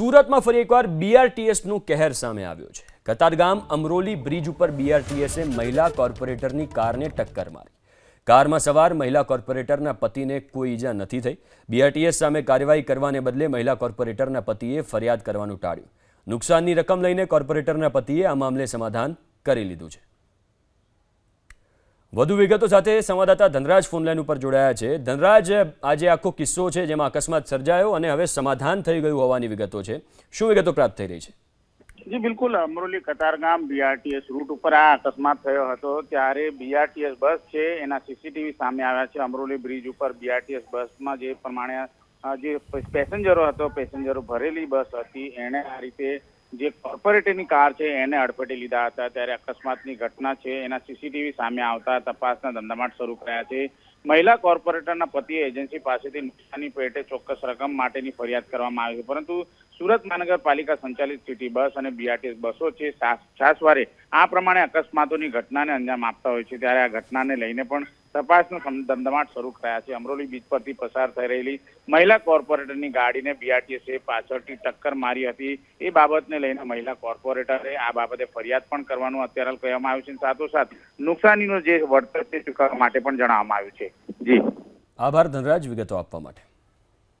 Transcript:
સુરતમાં ફરી એકવાર બીઆરટીએસનું કહેર સામે આવ્યો છે. કતારગામ અમરોલી બ્રિજ ઉપર બીઆરટીએસે મહિલા કોર્પોરેટરની કારને ટક્કર મારી. કારમાં સવાર મહિલા કોર્પોરેટરના પતિને કોઈ ઈજા નથી થઈ. બીઆરટીએસ સામે કાર્યવાહી કરવાને બદલે મહિલા કોર્પોરેટરના પતિએ ફરિયાદ કરવાનું ટાળ્યું. નુકસાનની રકમ લઈને કોર્પોરેટરના પતિએ આ મામલે સમાધાન કરી લીધું છે. વધુ વિગતો સાથે સંવાદદાતા ધનરાજ ફોનલાઈન ઉપર જોડાયા છે. ધનરાજ, આજે આખો કિસ્સો છે જેમાં અકસ્માત સર્જાયો અને હવે સમાધાન થઈ ગયું હોવાની વિગતો છે. શું વિગતો પ્રાપ્ત થઈ રહી છે? જી, બિલકુલ. અમરોલી કતારગામ બીઆરટીએસ રૂટ ઉપર આ અકસ્માત થયો હતો. ત્યારે બીઆરટીએસ બસ છે, એના સીસીટીવી સામે આવ્યા છે. અમરોલી બ્રિજ ઉપર બીઆરટીએસ બસમાં જે પ્રમાણે, જે પેસેન્જરો હતો પેસેન્જરો ભરેલી બસ હતી. એણે આ રીતે જે કોર્પોરેટરની કાર છે, એને અડફેટે લીધા હતા. ત્યારે અકસ્માતની ઘટના છે. એના સીસીટીવી સામે આવતા તપાસના ધંધામાટ શરૂ કર્યા છે. મહિલા કોર્પોરેટરના પતિએ એજન્સી પાસેથી નુકસાની પેટે ચોક્કસ રકમ માટેની ફરિયાદ કરવામાં આવી છે. પરંતુ સુરત મહાનગરપાલિકા સંચાલિત સિટી બસ અને બીઆરટીએસ બસો છે. છાસવારે આ પ્રમાણે અકસ્માતોની ઘટનાને અંજામ આપતા હોય છે. ત્યારે આ ઘટનાને લઈને પણ તપાસનો ધમધમાટ શરૂ થયા છે. અમરોલી બીચ પરથી પસાર થઈ રહેલી મહિલા કોર્પોરેટરની ગાડીને બીઆરટીએસએ પાછળથી ટક્કર મારી હતી. એ બાબતને લઈને મહિલા કોર્પોરેટરે આ બાબતે ફરિયાદ પણ કરવાનું અત્યારે કહેવામાં આવ્યું છે. સાથોસાથ નુકસાનીનો જે વળતર તે ચૂકવવા માટે પણ જણાવવામાં આવ્યું છે. જી. આભાર ધનરાજ, વિગતો આપવા માટે.